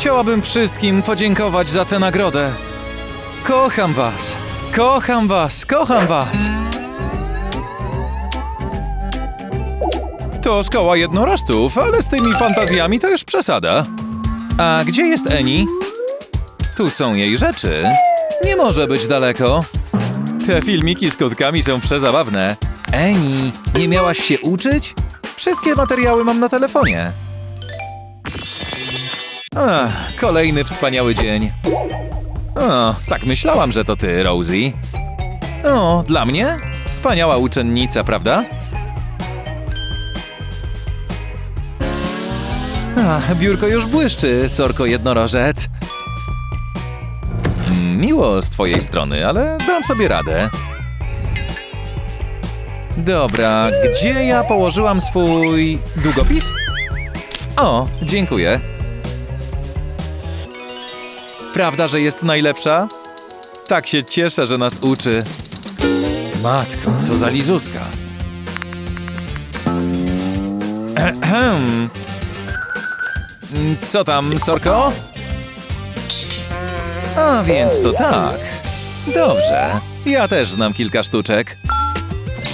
Chciałabym wszystkim podziękować za tę nagrodę. Kocham was! Kocham was! Kocham was! To szkoła jednorożców, ale z tymi fantazjami to już przesada. A gdzie jest Eni? Tu są jej rzeczy. Nie może być daleko. Te filmiki z kotkami są przezabawne. Eni, nie miałaś się uczyć? Wszystkie materiały mam na telefonie. Ach, kolejny wspaniały dzień. O, tak myślałam, że to ty, Rosie. O, dla mnie? Wspaniała uczennica, prawda? Ach, biurko już błyszczy, sorko jednorożec. Mm, Miło z twojej strony, ale dam sobie radę. Dobra, gdzie ja położyłam swój długopis? O, dziękuję. Prawda, że jest najlepsza? Tak się cieszę, że nas uczy. Matko, co za lizuska. Ehem. Co tam, Sorko? A więc to tak. Dobrze. Ja też znam kilka sztuczek.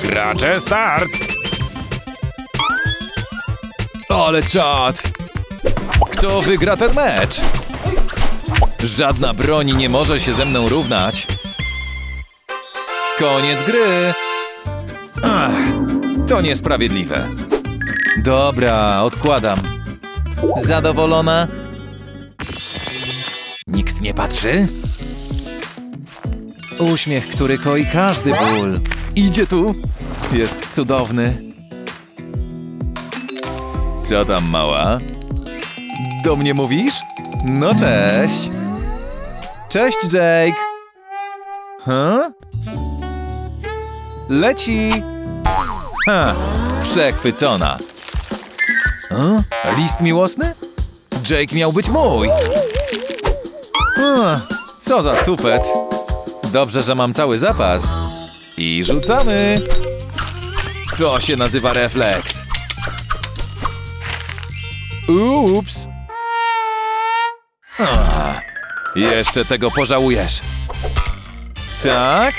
Gracze start! Ale czad! Kto wygra ten mecz? Żadna broń nie może się ze mną równać. Koniec gry! Ach, to niesprawiedliwe. Dobra, odkładam. Zadowolona? Nikt nie patrzy? Uśmiech, który koi każdy ból. Idzie tu. Jest cudowny. Co tam, mała? Do mnie mówisz? No cześć. Cześć, Jake. Huh? Leci. Ha, przechwycona. A? List miłosny? Jake miał być mój. A, co za tupet. Dobrze, że mam cały zapas. I rzucamy. To się nazywa refleks. Ups. Ah, jeszcze tego pożałujesz. Tak?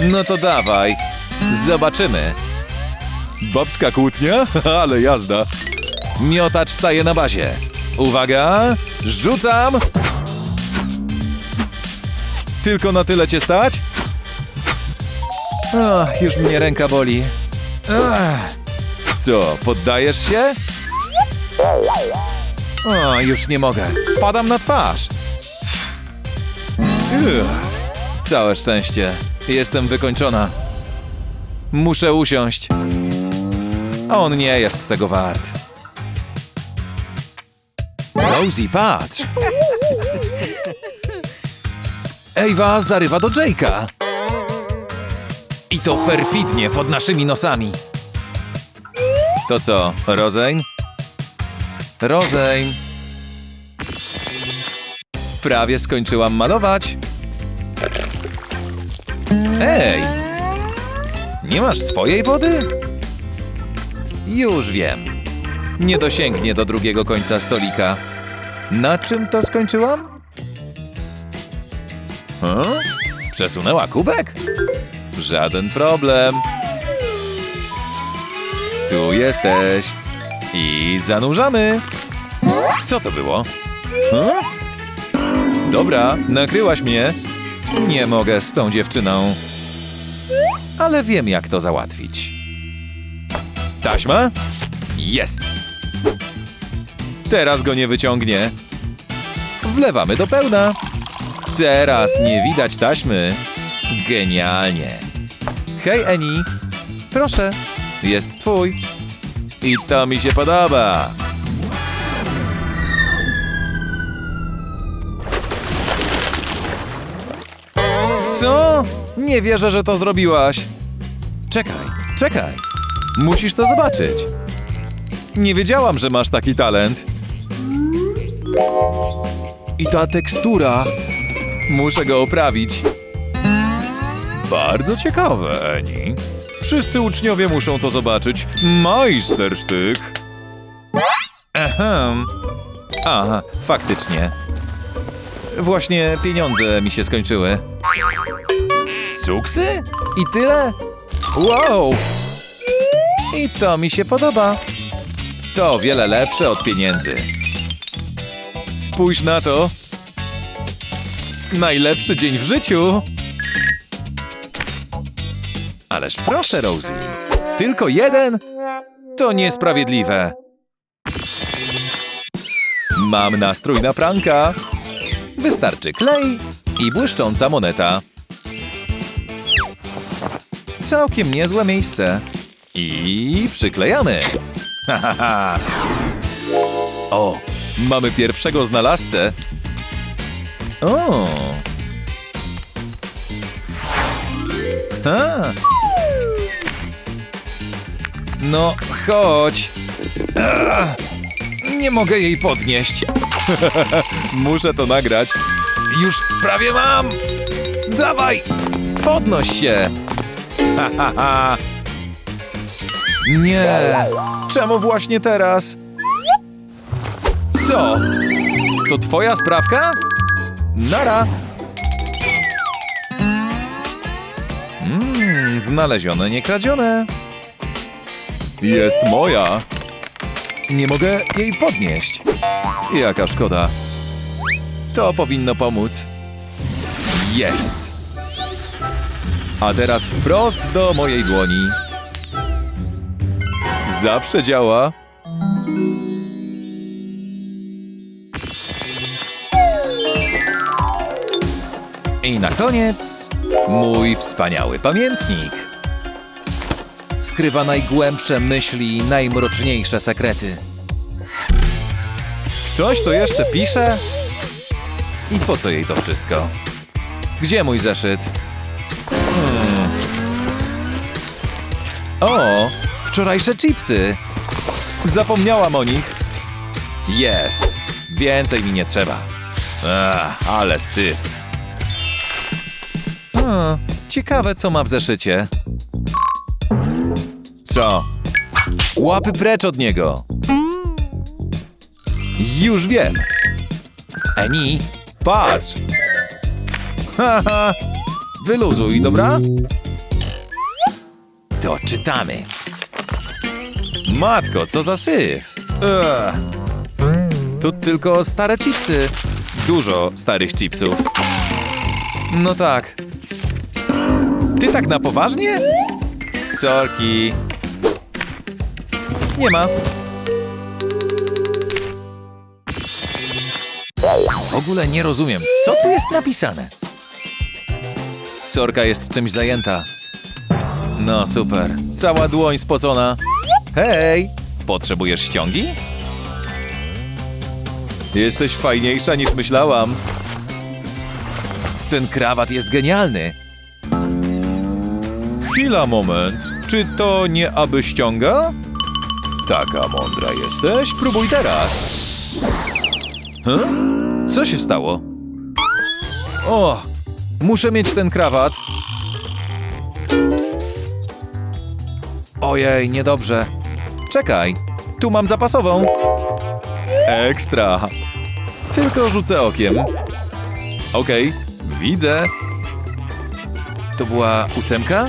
No to dawaj. Zobaczymy. Babska kłótnia? Ale jazda. Miotacz staje na bazie. Uwaga! Rzucam! Tylko na tyle cię stać? Ach, już mnie ręka boli. Ach. Co, poddajesz się? O, już nie mogę. Padam na twarz. Całe szczęście. Jestem wykończona. Muszę usiąść. On nie jest tego wart. Rosie, patrz! Ewa zarywa do Jake'a. I to perfidnie pod naszymi nosami. To co, Rozeń? Rozeń. Prawie skończyłam malować. Ej! Nie masz swojej wody? Już wiem. Nie dosięgnie do drugiego końca stolika. Na czym to skończyłam? Huh? Przesunęła kubek? Żaden problem. Tu jesteś. I zanurzamy. Co to było? Huh? Dobra, nakryłaś mnie. Nie mogę z tą dziewczyną. Ale wiem, jak to załatwić. Taśma? Jest. Teraz go nie wyciągnie. Wlewamy do pełna. Teraz nie widać taśmy. Genialnie. Hej, Eni. Proszę. Jest twój. I to mi się podoba. Co? Nie wierzę, że to zrobiłaś. Czekaj, czekaj. Musisz to zobaczyć. Nie wiedziałam, że masz taki talent. I ta tekstura. Muszę go oprawić. Bardzo ciekawe, Eni. Wszyscy uczniowie muszą to zobaczyć. Majstersztyk. Ehem. Aha, faktycznie. Właśnie pieniądze mi się skończyły. Cuksy? I tyle? Wow! I to mi się podoba. To wiele lepsze od pieniędzy. Spójrz na to. Najlepszy dzień w życiu. Ależ proszę, Rosie. Tylko jeden? To niesprawiedliwe. Mam nastrój na pranka. Wystarczy klej i błyszcząca moneta. Całkiem niezłe miejsce. I przyklejamy. O, mamy pierwszego znalazcę. O. A. No, chodź. Ach, nie mogę jej podnieść. Muszę to nagrać. Już prawie mam. Dawaj, podnoś się. Ha, ha, ha. Nie. Czemu właśnie teraz? Co? To twoja sprawka? Nara. Mmm, znalezione, nie kradzione. Jest moja. Nie mogę jej podnieść. Jaka szkoda. To powinno pomóc. Jest. A teraz wprost do mojej dłoni. Zawsze działa. I na koniec mój wspaniały pamiętnik. Skrywa najgłębsze myśli, najmroczniejsze sekrety. Ktoś to jeszcze pisze? I po co jej to wszystko? Gdzie mój zeszyt? Hmm. O, wczorajsze chipsy. Zapomniałam o nich. Jest. Więcej mi nie trzeba. Ach, ale syf. O, ciekawe, co ma w zeszycie. Co? Łapy precz od niego. Już wiem. Eni, patrz. Haha. Wyluzuj, dobra? To czytamy. Matko, co za syf. Ugh. Tu tylko stare chipsy. Dużo starych chipsów. No tak. Ty tak na poważnie? Sorki. Nie ma. Ogóle nie rozumiem, co tu jest napisane. Sorka jest czymś zajęta. No super, cała dłoń spocona. Hej, potrzebujesz ściągi? Jesteś fajniejsza niż myślałam. Ten krawat jest genialny. Chwila, moment. Czy to nie aby ściąga? Taka mądra jesteś? Próbuj teraz. Huh? Co się stało? O, muszę mieć ten krawat. Ps, ps. Ojej, niedobrze. Czekaj, tu mam zapasową. Ekstra. Tylko rzucę okiem. Okej, widzę. To była ósemka?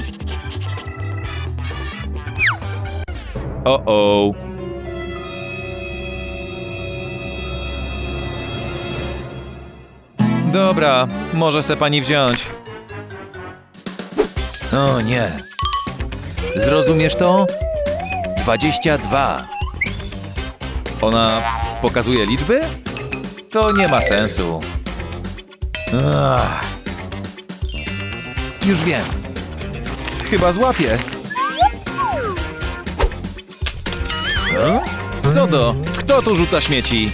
O-o. Dobra, może se pani wziąć. O nie. Zrozumiesz to? 22. Ona pokazuje liczby? To nie ma sensu. Ach. Już wiem. Chyba złapię. Co do? Kto tu rzuca śmieci?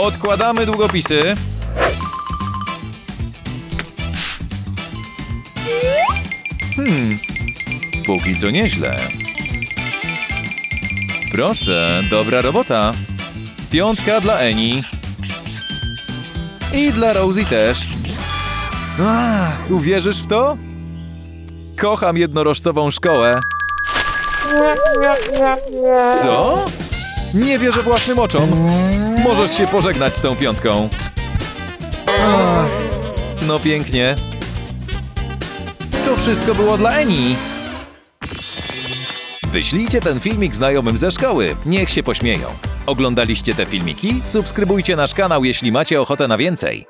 Odkładamy długopisy. Hmm, póki co nieźle. Proszę, dobra robota. Piątka dla Eni. I dla Rosie też. Uwierzysz w to? Kocham jednorożcową szkołę. Co? Nie wierzę własnym oczom. Możesz się pożegnać z tą piątką. No pięknie. To wszystko było dla Eni. Wyślijcie ten filmik znajomym ze szkoły. Niech się pośmieją. Oglądaliście te filmiki? Subskrybujcie nasz kanał, jeśli macie ochotę na więcej.